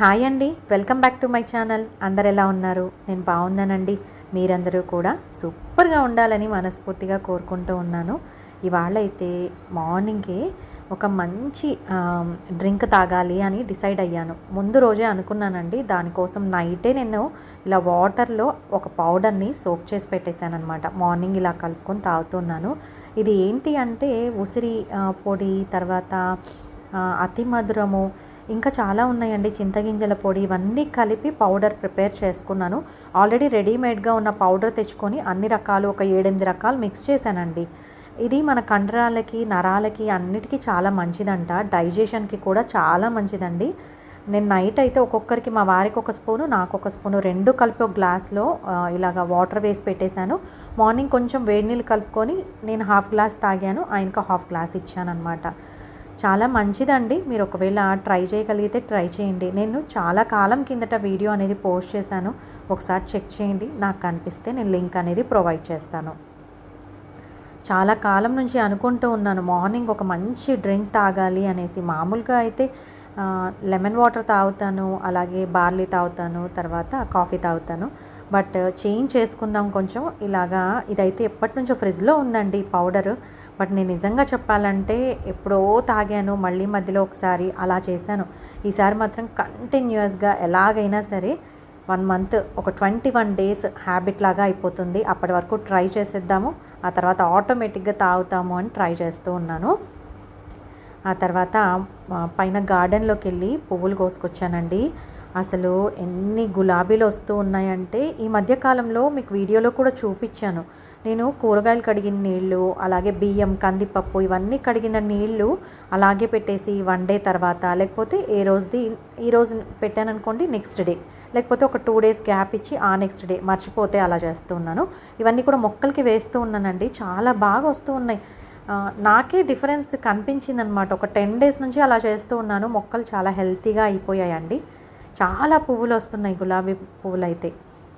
Hi అండి. Welcome back to my channel. అందరు ఎలా ఉన్నారు? నేను బాగున్నానండి. మీరందరూ కూడా సూపర్గా ఉండాలని మనస్ఫూర్తిగా కోరుకుంటూ ఉన్నాను. ఇవాళ అయితే మార్నింగే ఒక మంచి డ్రింక్ తాగాలి అని డిసైడ్ అయ్యాను. ముందు రోజే అనుకున్నానండి. దానికోసం నైటే నేను ఇలా వాటర్లో ఒక పౌడర్ని సోక్ చేసి పెట్టేశాను అనమాట మార్నింగ్ ఇలా కలుపుకొని తాగుతున్నాను ఇది ఏంటి అంటే ఉసిరి పొడి తర్వాత అతి మధురము ఇంకా చాలా ఉన్నాయండి. చింతగింజల పొడి ఇవన్నీ కలిపి పౌడర్ ప్రిపేర్ చేసుకున్నాను. ఆల్రెడీ రెడీమేడ్గా ఉన్న పౌడర్ తెచ్చుకొని అన్ని రకాలు ఒక ఏడెనిమిది రకాలు మిక్స్ చేశానండి. ఇది మన కండరాలకి నరాలకి అన్నిటికీ చాలా మంచిదంట. డైజెషన్కి కూడా చాలా మంచిదండి. నేను నైట్ అయితే ఒక్కొక్కరికి మా వారికి ఒక స్పూను నాకు ఒక స్పూను రెండు కలిపి ఒక గ్లాస్లో ఇలాగ వాటర్ వేసి పెట్టేశాను. మార్నింగ్ కొంచెం వేడి నీళ్ళు కలుపుకొని నేను హాఫ్ గ్లాస్ తాగాను. ఆయనకు హాఫ్ గ్లాస్ ఇచ్చాను అనమాట చాలా మంచిదండి. మీరు ఒకవేళ ట్రై చేయగలిగితే ట్రై చేయండి. నేను చాలా కాలం కిందట వీడియో అనేది పోస్ట్ చేశాను. ఒకసారి చెక్ చేయండి. నాకు కనిపిస్తే నేను లింక్ అనేది ప్రొవైడ్ చేస్తాను. చాలా కాలం నుంచి అనుకుంటూ ఉన్నాను. మార్నింగ్ ఒక మంచి డ్రింక్ తాగాలి అనేసి. మామూలుగా అయితే లెమన్ వాటర్ తాగుతాను అలాగే బార్లీ తాగుతాను తర్వాత కాఫీ తాగుతాను. బట్ చేంజ్ చేసుకుందాం కొంచెం. ఇలాగా ఇదైతే ఎప్పటి నుంచో ఫ్రిడ్జ్లో ఉందండి పౌడర్. బట్ నేను నిజంగా చెప్పాలంటే ఎప్పుడో తాగాను మళ్ళీ మధ్యలో ఒకసారి అలా చేశాను. ఈసారి మాత్రం కంటిన్యూస్గా ఎలాగైనా సరే వన్ మంత్ ఒక ట్వంటీ వన్ డేస్ హ్యాబిట్ లాగా అయిపోతుంది. అప్పటి వరకు ట్రై చేసేద్దాము. ఆ తర్వాత ఆటోమేటిక్గా తాగుతాము అని ట్రై చేస్తూ ఉన్నాను. ఆ తర్వాత పైన గార్డెన్లోకి వెళ్ళి పువ్వులు కోసుకొచ్చానండి. అసలు ఎన్ని గులాబీలు వస్తూ ఉన్నాయంటే ఈ మధ్యకాలంలో మీకు వీడియోలో కూడా చూపించాను. నేను కూరగాయలు కడిగిన నీళ్ళు అలాగే బియ్యం కందిపప్పు ఇవన్నీ కడిగిన నీళ్ళు అలాగే పెట్టేసి వన్ డే తర్వాత లేకపోతే ఏ రోజుది ఈ రోజు పెట్టాను అనుకోండి నెక్స్ట్ డే లేకపోతే ఒక టూ డేస్ గ్యాప్ ఇచ్చి ఆ నెక్స్ట్ డే మర్చిపోతే అలా చేస్తూ ఉన్నాను. ఇవన్నీ కూడా మొక్కలకి వేస్తూ ఉన్నానండి చాలా బాగా వస్తూ ఉన్నాయి. నాకే డిఫరెన్స్ కనిపించింది అనమాట ఒక టెన్ డేస్ నుంచి అలా చేస్తూ ఉన్నాను మొక్కలు చాలా హెల్తీగా అయిపోయాయండి. చాలా పువ్వులు వస్తున్నాయి గులాబీ పువ్వులు అయితే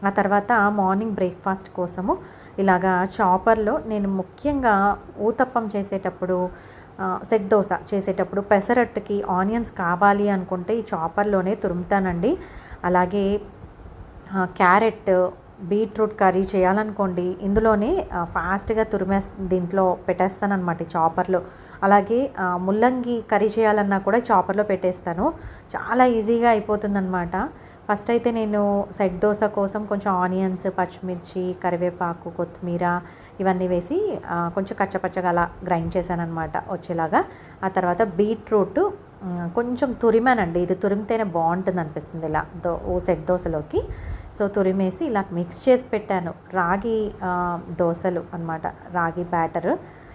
ఆ తర్వాత మార్నింగ్ బ్రేక్ఫాస్ట్ కోసము ఇలాగా చాపర్లో నేను ముఖ్యంగా ఊతప్పం చేసేటప్పుడు సెట్ దోశ చేసేటప్పుడు పెసరట్టుకి ఆనియన్స్ కావాలి అనుకుంటే ఈ చాపర్లోనే తురుముతానండి. అలాగే క్యారెట్ బీట్రూట్ కర్రీ చేయాలనుకోండి ఇందులోనే ఫాస్ట్గా తురిమే దీంట్లో పెట్టేస్తానమాట ఈ చాపర్లో. అలాగే ముల్లంగి కర్రీ చేయాలన్నా కూడా చాపర్లో పెట్టేస్తాను. చాలా ఈజీగా అయిపోతుందన్నమాట. ఫస్ట్ అయితే నేను సెట్ దోశ కోసం కొంచెం ఆనియన్స్ పచ్చిమిర్చి కరివేపాకు కొత్తిమీర ఇవన్నీ వేసి కొంచెం కచ్చపచ్చగా అలా గ్రైండ్ చేశానమాట వచ్చేలాగా. ఆ తర్వాత బీట్రూట్ కొంచెం తురిమానండి. ఇది తురిమితేనే బాగుంటుంది అనిపిస్తుంది ఇలా దో ఓ సెట్ దోశలోకి. సో తురిమేసి ఇలా మిక్స్ చేసి పెట్టాను. రాగి దోశలు అన్నమాట. రాగి బ్యాటర్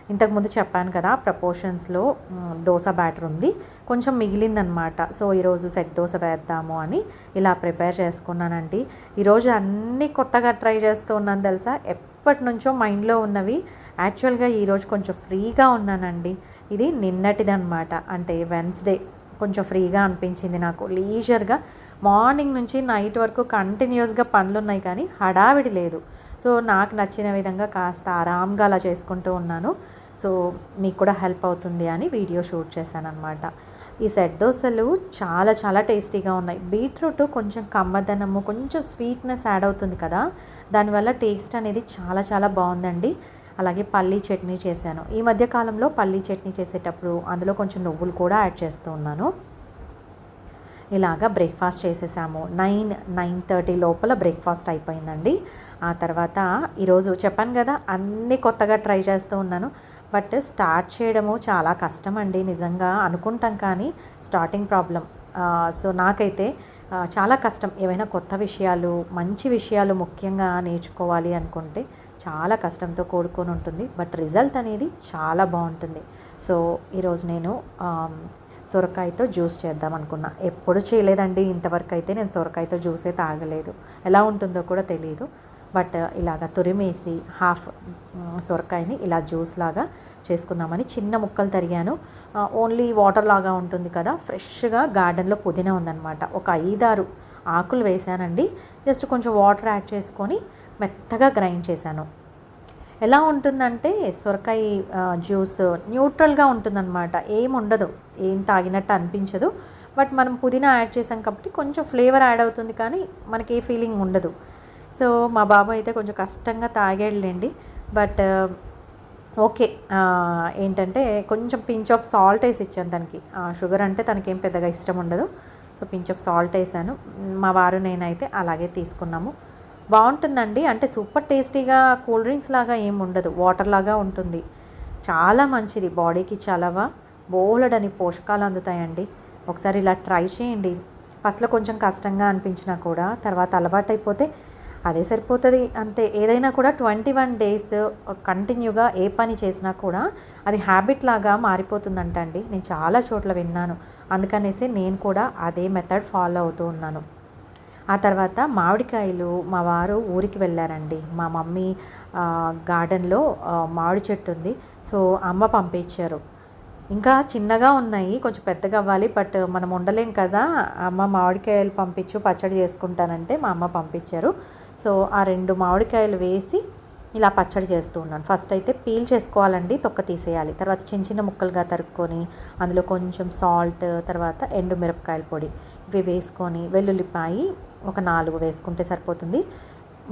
ఇంతకుముందు చెప్పాను కదా ప్రపోర్షన్స్లో దోశ బ్యాటర్ ఉంది. కొంచెం మిగిలిందనమాట. సో ఈరోజు సెట్ దోశ వేద్దాము అని ఇలా ప్రిపేర్ చేసుకున్నానండి. ఈరోజు అన్నీ కొత్తగా ట్రై చేస్తూ ఉన్నాను తెలుసా? ఎప్పటి నుంచో మైండ్లో ఉన్నవి. యాక్చువల్గా ఈరోజు కొంచెం ఫ్రీగా ఉన్నానండి. ఇది నిన్నటిదనమాట. అంటే వెన్స్డే. కొంచెం ఫ్రీగా అనిపించింది నాకు. లీజర్గా మార్నింగ్ నుంచి నైట్ వరకు కంటిన్యూస్గా పనులు ఉన్నాయి కానీ హడావిడి లేదు. సో నాకు నచ్చిన విధంగా కాస్త ఆరాంగా అలా చేసుకుంటూ ఉన్నాను. సో మీకు కూడా హెల్ప్ అవుతుంది అని వీడియో షూట్ చేశాను అనమాట ఈ సెట్ దోశలు చాలా చాలా టేస్టీగా ఉన్నాయి. బీట్రూట్ కొంచెం కమ్మదనము కొంచెం స్వీట్నెస్ యాడ్ అవుతుంది కదా. దానివల్ల టేస్ట్ అనేది చాలా చాలా బాగుందండి. అలాగే పల్లీ చట్నీ చేశాను. ఈ మధ్య కాలంలో పల్లీ చట్నీ చేసేటప్పుడు అందులో కొంచెం నువ్వులు కూడా యాడ్ చేస్తూ ఉన్నాను. ఇలాగా బ్రేక్ఫాస్ట్ చేసేసాము. నైన్ నైన్ థర్టీ లోపల బ్రేక్ఫాస్ట్ అయిపోయిందండి. ఆ తర్వాత ఈరోజు చెప్పాను కదా అన్నీ కొత్తగా ట్రై చేస్తూ ఉన్నాను. బట్ స్టార్ట్ చేయడము చాలా కష్టం అండి నిజంగా అనుకుంటాం కానీ స్టార్టింగ్ ప్రాబ్లం. సో నాకైతే చాలా కష్టం. ఏవైనా కొత్త విషయాలు మంచి విషయాలు ముఖ్యంగా నేర్చుకోవాలి అనుకుంటే చాలా కష్టంతో కూడుకొని ఉంటుంది. బట్ రిజల్ట్ అనేది చాలా బాగుంటుంది. సో ఈరోజు నేను సొరకాయతో జ్యూస్ చేద్దాం అనుకున్నా. ఎప్పుడు చేయలేదండి. ఇంతవరకు అయితే నేను సొరకాయతో జ్యూసే తాగలేదు. ఎలా ఉంటుందో కూడా తెలియదు బట్ ఇలాగ తురిమేసి హాఫ్ సొరకాయని ఇలా జ్యూస్ లాగా చేసుకుందామని చిన్న ముక్కలు తరిగాను. ఓన్లీ వాటర్ లాగా ఉంటుంది కదా ఫ్రెష్గా గార్డెన్లో పుదీనా ఉందన్నమాట. ఒక ఐదారు ఆకులు వేసానండి జస్ట్ కొంచెం వాటర్ యాడ్ చేసుకొని మెత్తగా గ్రైండ్ చేశాను. ఎలా ఉంటుందంటే సొరకాయ జ్యూస్ న్యూట్రల్గా ఉంటుందన్నమాట. ఏం ఉండదు ఏం తాగినట్టు అనిపించదు. బట్ మనం పుదీనా యాడ్ చేసాం కాబట్టి కొంచెం ఫ్లేవర్ యాడ్ అవుతుంది కానీ మనకి ఏ ఫీలింగ్ ఉండదు. సో మా బాబు అయితే కొంచెం కష్టంగా తాగాడులేండి. బట్ ఓకే ఏంటంటే కొంచెం పించ్ ఆఫ్ సాల్ట్ వేసి ఇచ్చాను తనకి షుగర్ అంటే తనకేం పెద్దగా ఇష్టం ఉండదు. సో పించ్ ఆఫ్ సాల్ట్ వేసాను. మా వారు నేనైతే అలాగే తీసుకున్నాము. బాగుంటుందండి. అంటే సూపర్ టేస్టీగా కూల్ డ్రింక్స్ లాగా ఏం ఉండదు. వాటర్ లాగా ఉంటుంది. చాలా మంచిది. బాడీకి చలవ బోలెడని పోషకాలు అందుతాయండి. ఒకసారి ఇలా ట్రై చేయండి. ఫస్ట్లో కొంచెం కష్టంగా అనిపించినా కూడా తర్వాత అలవాటైపోతే అదే సరిపోతుంది అంతే. ఏదైనా కూడా ట్వంటీ వన్ డేస్ కంటిన్యూగా ఏ పని చేసినా కూడా అది హ్యాబిట్ లాగా మారిపోతుందంట అండి నేను చాలా చోట్ల విన్నాను. అందుకనేసి నేను కూడా అదే మెథడ్ ఫాలో అవుతూ ఉన్నాను. ఆ తర్వాత మామిడికాయలు మా వారు ఊరికి వెళ్ళారండి. మా మమ్మీ గార్డెన్లో మామిడి చెట్టు ఉంది. సో అమ్మ పంపించారు. ఇంకా చిన్నగా ఉన్నాయి కొంచెం పెద్దగా అవ్వాలి బట్ మనం ఉండలేం కదా. అమ్మ మామిడికాయలు పంపించు పచ్చడి చేసుకుంటానంటే మా అమ్మ పంపించారు. సో ఆ రెండు మామిడికాయలు వేసి ఇలా పచ్చడి చేస్తూ ఉన్నాను. ఫస్ట్ అయితే పీల్ చేసుకోవాలండి తొక్క తీసేయాలి. తర్వాత చిన్న చిన్న ముక్కలుగా తరుక్కొని అందులో కొంచెం సాల్ట్ తర్వాత ఎండు మిరపకాయల పొడి ఇవి వేసుకొని వెల్లుల్లిపాయి ఒక నాలుగు వేసుకుంటే సరిపోతుంది.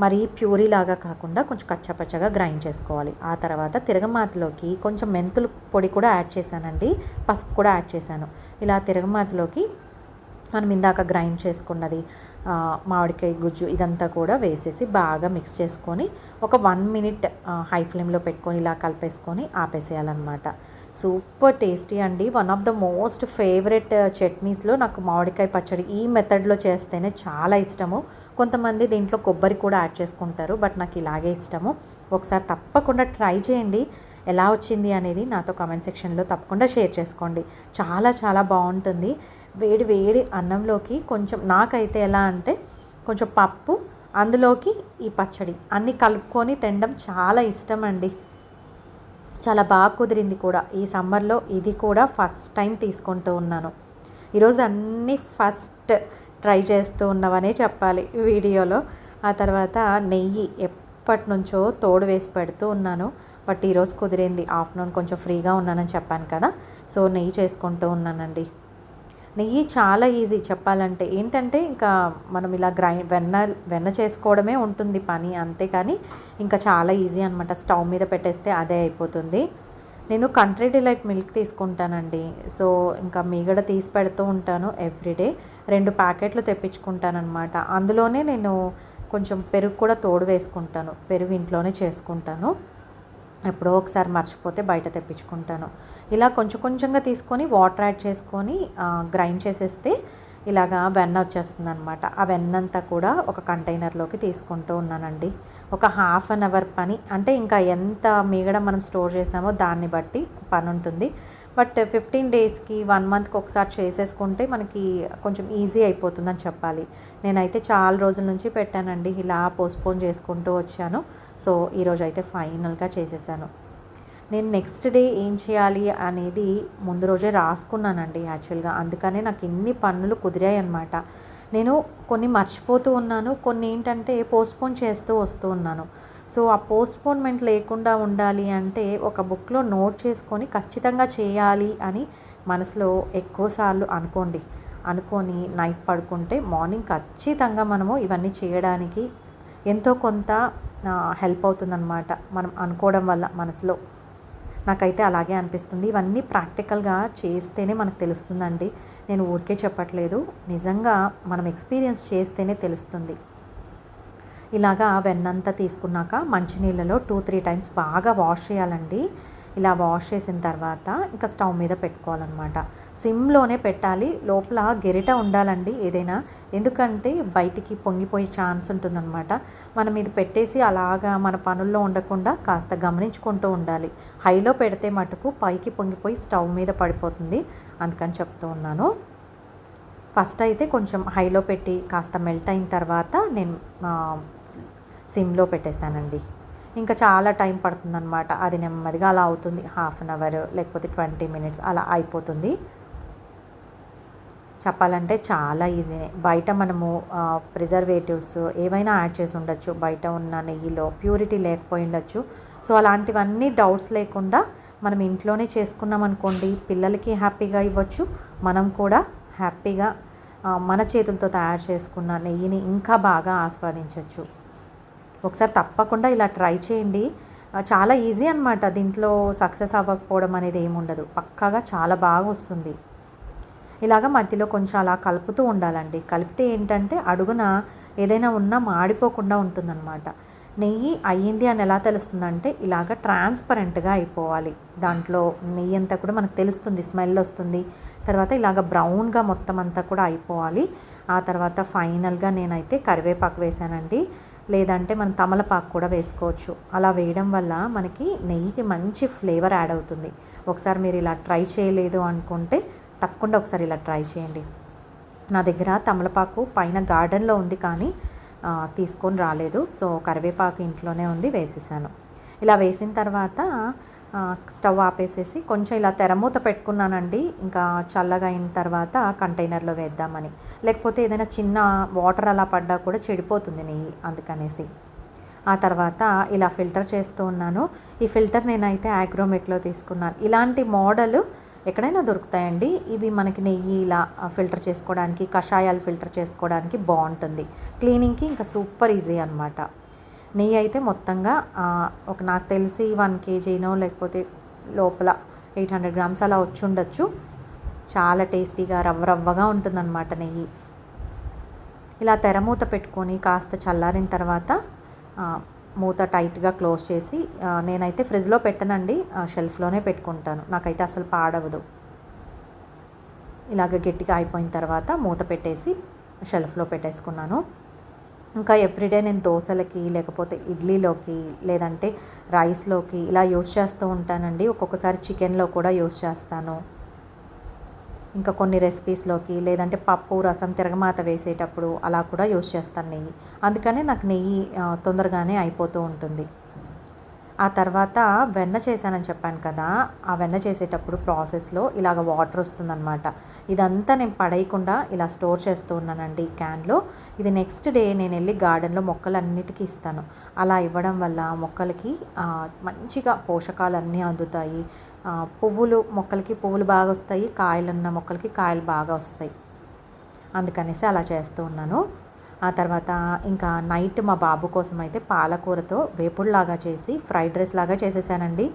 మరి ప్యూరీ లాగా కాకుండా కొంచెం కచ్చపచ్చగా గ్రైండ్ చేసుకోవాలి. ఆ తర్వాత తిరగమాతలోకి కొంచెం మెంతులు పొడి కూడా యాడ్ చేశానండి. పసుపు కూడా యాడ్ చేశాను. ఇలా తిరగమాతలోకి మనం ఇందాక గ్రైండ్ చేసుకున్నది మామిడికాయ గుజ్జు ఇదంతా కూడా వేసేసి బాగా మిక్స్ చేసుకొని ఒక వన్ మినిట్ హై ఫ్లేమ్లో పెట్టుకొని ఇలా కలిపేసుకొని ఆపేసేయాలన్నమాట. సూపర్ టేస్టీ అండి. One of the most favourite చట్నీస్లో నాకు మామిడికాయ పచ్చడి ఈ మెథడ్లో చేస్తేనే చాలా ఇష్టము. కొంతమంది దీంట్లో కొబ్బరి కూడా యాడ్ చేసుకుంటారు బట్ నాకు ఇలాగే ఇష్టము. ఒకసారి తప్పకుండా ట్రై చేయండి. ఎలా వచ్చింది అనేది నాతో కామెంట్ సెక్షన్లో తప్పకుండా షేర్ చేసుకోండి. చాలా చాలా బాగుంటుంది. వేడి వేడి అన్నంలోకి కొంచెం నాకైతే ఎలా అంటే కొంచెం పప్పు అందులోకి ఈ పచ్చడి. అన్నీ కలుపుకొని తినడం చాలా ఇష్టం అండి. చాలా బాగా కుదిరింది కూడా. ఈ సమ్మర్లో ఇది కూడా ఫస్ట్ టైం తీసుకుంటూ ఉన్నాను. ఈరోజు అన్నీ ఫస్ట్ ట్రై చేస్తూ ఉన్నవనే చెప్పాలి వీడియోలో. ఆ తర్వాత నెయ్యి ఎప్పటి నుంచో తోడు వేసి పెడుతూ ఉన్నాను. బట్ ఈరోజు కుదిరింది. ఆఫ్టర్నూన్ కొంచెం ఫ్రీగా ఉన్నానని చెప్పాను కదా. సో నెయ్యి చేసుకుంటూ ఉన్నానండి. నెయ్యి చాలా ఈజీ చెప్పాలంటే. ఏంటంటే ఇంకా మనం ఇలా గ్రైండ్ వెన్న వెన్న చేసుకోవడమే ఉంటుంది పని అంతేకాని ఇంకా చాలా ఈజీ అనమాట స్టవ్ మీద పెట్టేస్తే అదే అయిపోతుంది. నేను కంట్రీ డిలైట్ మిల్క్ తీసుకుంటానండి. సో ఇంకా మీగడ తీసి పెడుతూ ఉంటాను ఎవ్రీడే రెండు ప్యాకెట్లు తెప్పించుకుంటానమాట అందులోనే నేను కొంచెం పెరుగు కూడా తోడు వేసుకుంటాను. పెరుగు ఇంట్లోనే చేసుకుంటాను. ఎప్పుడో ఒకసారి మర్చిపోతే బయట తెప్పించుకుంటాను. ఇలా కొంచెం కొంచెంగా తీసుకొని వాటర్ యాడ్ చేసుకొని గ్రైండ్ చేసేస్తే ఇలాగా వెన్న వచ్చేస్తుంది అనమాట ఆ వెన్నంతా కూడా ఒక కంటైనర్లోకి తీసుకుంటూ ఉన్నానండి. ఒక హాఫ్ అన్ అవర్ పని అంటే ఇంకా ఎంత మీగడ మనం స్టోర్ చేసామో దాన్ని బట్టి పని ఉంటుంది బట్ ఫిఫ్టీన్ డేస్కి వన్ మంత్కి ఒకసారి చేసేసుకుంటే మనకి కొంచెం ఈజీ అయిపోతుందని చెప్పాలి. నేనైతే చాలా రోజుల నుంచి పెట్టానండి. ఇలా పోస్ట్పోన్ చేసుకుంటూ వచ్చాను. సో ఈరోజు అయితే ఫైనల్గా చేసేసాను. నేను నెక్స్ట్ డే ఏం చేయాలి అనేది ముందు రోజే రాసుకున్నానండి యాక్చువల్గా అందుకనే నాకు ఎన్ని పనులు కుదిరాయి అనమాట నేను కొన్ని మర్చిపోతూ ఉన్నాను కొన్ని ఏంటంటే పోస్ట్పోన్ చేస్తూ వస్తూ ఉన్నాను. సో ఆ పోస్ట్పోన్మెంట్ లేకుండా ఉండాలి అంటే ఒక బుక్లో నోట్ చేసుకొని ఖచ్చితంగా చేయాలి అని మనసులో ఎక్కువసార్లు అనుకోండి. అనుకొని నైట్ పడుకుంటే మార్నింగ్ ఖచ్చితంగా మనము ఇవన్నీ చేయడానికి ఎంతో కొంత హెల్ప్ అవుతుందన్నమాట. మనం అనుకోవడం వల్ల మనసులో. నాకైతే అలాగే అనిపిస్తుంది. ఇవన్నీ ప్రాక్టికల్గా చేస్తేనే మనకు తెలుస్తుందండి. నేను ఊరికే చెప్పట్లేదు. నిజంగా మనం ఎక్స్పీరియన్స్ చేస్తేనే తెలుస్తుంది. ఇలాగా వెన్నంతా తీసుకున్నాక మంచినీళ్ళలో టూ త్రీ టైమ్స్ బాగా వాష్ చేయాలండి. ఇలా వాష్ చేసిన తర్వాత ఇంకా స్టవ్ మీద పెట్టుకోవాలన్నమాట. సిమ్లోనే పెట్టాలి. లోపల గెరిట ఉండాలండి ఏదైనా. ఎందుకంటే బయటికి పొంగిపోయే ఛాన్స్ ఉంటుందన్నమాట. మనం ఇది పెట్టేసి అలాగా మన పనుల్లో ఉండకుండా కాస్త గమనించుకుంటూ ఉండాలి. హైలో పెడితే మటుకు పైకి పొంగిపోయి స్టవ్ మీద పడిపోతుంది అందుకని చెప్తూ ఉన్నాను. ఫస్ట్ అయితే కొంచెం హైలో పెట్టి కాస్త మెల్ట్ అయిన తర్వాత నేను సిమ్లో పెట్టేశానండి. ఇంకా చాలా టైం పడుతుందన్నమాట. అది నెమ్మదిగా అలా అవుతుంది. హాఫ్ అన్ అవర్ లేకపోతే ట్వంటీ మినిట్స్ అలా అయిపోతుంది. చెప్పాలంటే చాలా ఈజీనే. బయట మనము ప్రిజర్వేటివ్స్ ఏవైనా యాడ్ చేసి ఉండొచ్చు. బయట ఉన్న నెయ్యిలో ప్యూరిటీ లేకపోయి ఉండొచ్చు. సో అలాంటివన్నీ డౌట్స్ లేకుండా మనం ఇంట్లోనే చేసుకున్నాం అనుకోండి పిల్లలకి హ్యాపీగా ఇవ్వచ్చు. మనం కూడా హ్యాపీగా మన చేతులతో తయారు చేసుకున్న నెయ్యిని ఇంకా బాగా ఆస్వాదించవచ్చు ఒకసారి తప్పకుండా ఇలా ట్రై చేయండి. చాలా ఈజీ అనమాట దీంట్లో సక్సెస్ అవ్వకపోవడం అనేది ఏమి ఉండదు. పక్కాగా చాలా బాగా వస్తుంది. ఇలాగ మధ్యలో కొంచెం అలా కలుపుతూ ఉండాలండి. కలిపితే ఏంటంటే అడుగున ఏదైనా ఉన్నా మాడిపోకుండా ఉంటుందన్నమాట. నెయ్యి అయ్యింది అని ఎలా తెలుస్తుందంటే ఇలాగ ట్రాన్స్పరెంట్గా అయిపోవాలి. దాంట్లో నెయ్యి అంతా కూడా మనకు తెలుస్తుంది స్మెల్ వస్తుంది. తర్వాత ఇలాగ బ్రౌన్గా మొత్తం అంతా కూడా అయిపోవాలి. ఆ తర్వాత ఫైనల్గా నేనైతే కరివేపాకు వేసానండి. లేదంటే మనం తమలపాకు కూడా వేసుకోవచ్చు. అలా వేయడం వల్ల మనకి నెయ్యికి మంచి ఫ్లేవర్ యాడ్ అవుతుంది. ఒకసారి మీరు ఇలా ట్రై చేయలేదు అనుకుంటే తప్పకుండా ఒకసారి ఇలా ట్రై చేయండి. నా దగ్గర తమలపాకు పైన గార్డెన్లో ఉంది కానీ తీసుకొని రాలేదు. సో కరివేపాకు ఇంట్లోనే ఉంది వేసేసాను. ఇలా వేసిన తర్వాత స్టవ్ ఆపేసేసి కొంచెం ఇలా తెరమూత పెట్టుకున్నానండి. ఇంకా చల్లగా అయిన తర్వాత కంటైనర్లో వేద్దామని. లేకపోతే ఏదైనా చిన్న వాటర్ అలా పడ్డా కూడా చెడిపోతుంది నెయ్యి అందుకనేసి. ఆ తర్వాత ఇలా ఫిల్టర్ చేస్తూ ఉన్నాను. ఈ ఫిల్టర్ నేనైతే యాగ్రోమెట్లో తీసుకున్నాను. ఇలాంటి మోడల్ ఎక్కడైనా దొరుకుతాయండి. ఇవి మనకి నెయ్యి ఇలా ఫిల్టర్ చేసుకోవడానికి కషాయాలు ఫిల్టర్ చేసుకోవడానికి బాగుంటుంది. క్లీనింగ్కి ఇంకా సూపర్ ఈజీ అనమాట నెయ్యి అయితే మొత్తంగా ఒక నాకు తెలిసి వన్ కేజీనో లేకపోతే లోపల ఎయిట్ హండ్రెడ్ గ్రామ్స్ అలా వచ్చి ఉండొచ్చు చాలా టేస్టీగా రవ్వ రవ్వగా ఉంటుందన్నమాట నెయ్యి. ఇలా తెరమూత పెట్టుకొని కాస్త చల్లారిన తర్వాత మూత టైట్గా క్లోజ్ చేసి నేనైతే ఫ్రిడ్జ్లో పెట్టనండి. షెల్ఫ్లోనే పెట్టుకుంటాను. నాకైతే అసలు పాడవదు. ఇలాగ గట్టిగా అయిపోయిన తర్వాత మూత పెట్టేసి షెల్ఫ్లో పెట్టేసుకున్నాను. ఇంకా ఎవ్రీడే నేను దోశలకి లేకపోతే ఇడ్లీలోకి లేదంటే రైస్లోకి ఇలా యూస్ చేస్తూ ఉంటానండి. ఒక్కొక్కసారి చికెన్లో కూడా యూస్ చేస్తాను. ఇంకా కొన్ని రెసిపీస్లోకి లేదంటే పప్పు రసం తిరగమాత వేసేటప్పుడు అలా కూడా యూస్ చేస్తాను నెయ్యి. అందుకనే నాకు నెయ్యి తొందరగానే అయిపోతూ ఉంటుంది. ఆ తర్వాత వెన్న చేశానని చెప్పాను కదా ఆ వెన్న చేసేటప్పుడు ప్రాసెస్లో ఇలాగ వాటర్ వస్తుందన్నమాట. ఇదంతా నేను పడేయకుండా ఇలా స్టోర్ చేస్తూ ఉన్నానండి ఈ క్యాన్లో. ఇది నెక్స్ట్ డే నేను వెళ్ళి గార్డెన్లో మొక్కలన్నిటికీ ఇస్తాను. అలా ఇవ్వడం వల్ల మొక్కలకి మంచిగా పోషకాలు అన్నీ అందుతాయి పువ్వులు మొక్కలకి పువ్వులు బాగా వస్తాయి కాయలున్న మొక్కలకి కాయలు బాగా వస్తాయి. అందుకనేసి అలా చేస్తూ ఉన్నాను. ఆ తర్వాత ఇంకా నైట్ మా బాబు కోసం అయితే పాలకూరతో వేపుడులాగా చేసి ఫ్రైడ్ రైస్ లాగా చేసేసానండి.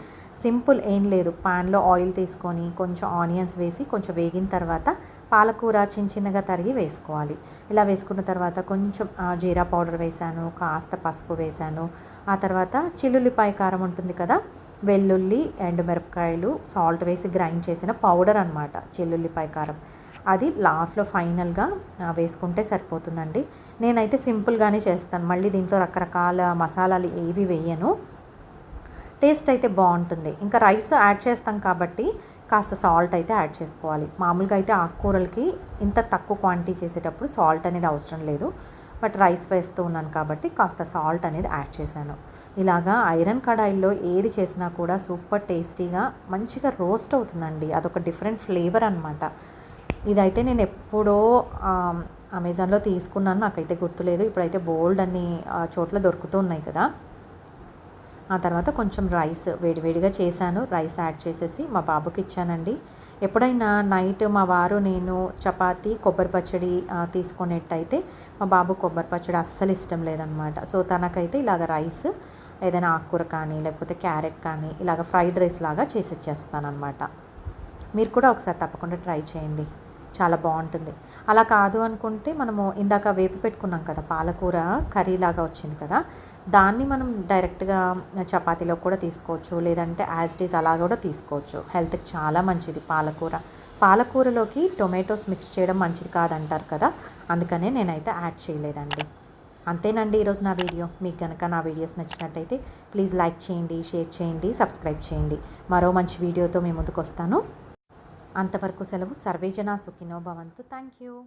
సింపుల్ ఏం లేదు. పాన్లో ఆయిల్ తీసుకొని కొంచెం ఆనియన్స్ వేసి కొంచెం వేగిన తర్వాత పాలకూర చిన్న చిన్నగా తరిగి వేసుకోవాలి. ఇలా వేసుకున్న తర్వాత కొంచెం జీరా పౌడర్ వేశాను కాస్త పసుపు వేశాను ఆ తర్వాత చిల్లుల్లిపాయ కారం ఉంటుంది కదా వెల్లుల్లి ఎండు మిరపకాయలు సాల్ట్ వేసి గ్రైండ్ చేసిన పౌడర్ అనమాట చిల్లుల్లిపాయ కారం. అది లాస్ట్లో ఫైనల్గా వేసుకుంటే సరిపోతుందండి. నేనైతే సింపుల్గానే చేస్తాను. మళ్ళీ దీంట్లో రకరకాల మసాలాలు ఏవి వేయను. టేస్ట్ అయితే బాగుంటుంది. ఇంకా రైస్ యాడ్ చేస్తాం కాబట్టి కాస్త సాల్ట్ అయితే యాడ్ చేసుకోవాలి. మామూలుగా అయితే ఆకుకూరలకి ఇంత తక్కువ క్వాంటిటీ చేసేటప్పుడు సాల్ట్ అనేది అవసరం లేదు. బట్ రైస్ వేస్తూ ఉన్నాను కాబట్టి కాస్త సాల్ట్ అనేది యాడ్ చేశాను. ఇలాగా ఐరన్ కడాయిల్లో ఏది చేసినా కూడా సూపర్ టేస్టీగా మంచిగా రోస్ట్ అవుతుందండి. అదొక డిఫరెంట్ ఫ్లేవర్ అనమాట ఇదైతే నేను ఎప్పుడో అమెజాన్లో తీసుకున్నాను. నాకైతే గుర్తులేదు. ఇప్పుడైతే బోల్డ్ అన్ని చోట్ల దొరుకుతూ ఉన్నాయి కదా. ఆ తర్వాత కొంచెం రైస్ వేడివేడిగా చేశాను. రైస్ యాడ్ చేసేసి మా బాబుకి ఇచ్చానండి. ఎప్పుడైనా నైట్ మా వారు నేను చపాతి కొబ్బరి పచ్చడి తీసుకునేట్టయితే మా బాబు కొబ్బరి పచ్చడి అస్సలు ఇష్టం లేదనమాట. సో తనకైతే ఇలాగ రైస్ ఏదైనా ఆకుకూర కానీ లేకపోతే క్యారెట్ కానీ ఇలాగ ఫ్రైడ్ రైస్ లాగా చేసి ఇచ్చేస్తానమాట మీరు కూడా ఒకసారి తప్పకుండా ట్రై చేయండి. చాలా బాగుంటుంది. అలా కాదు అనుకుంటే మనము ఇందాక వేపి పెట్టుకున్నాం కదా పాలకూర కర్రీ లాగా వచ్చింది కదా దాన్ని మనం డైరెక్ట్గా చపాతీలో కూడా తీసుకోవచ్చు లేదంటే యాజ్ ఇట్ అలా కూడా తీసుకోవచ్చు. హెల్త్కి చాలా మంచిది పాలకూర. పాలకూరలోకి టొమాటోస్ మిక్స్ చేయడం మంచిది కాదంటారు కదా అందుకనే నేనైతే యాడ్ చేయలేదండి. అంతేనండి ఈరోజు నా వీడియో. మీకు కనుక నా వీడియోస్ నచ్చినట్టయితే ప్లీజ్ లైక్ చేయండి షేర్ చేయండి సబ్స్క్రైబ్ చేయండి. మరో మంచి వీడియోతో మీ ముందుకు వస్తాను. అంతవరకు సెలవు. సర్వేజన సుఖినో భవంతు. Thank you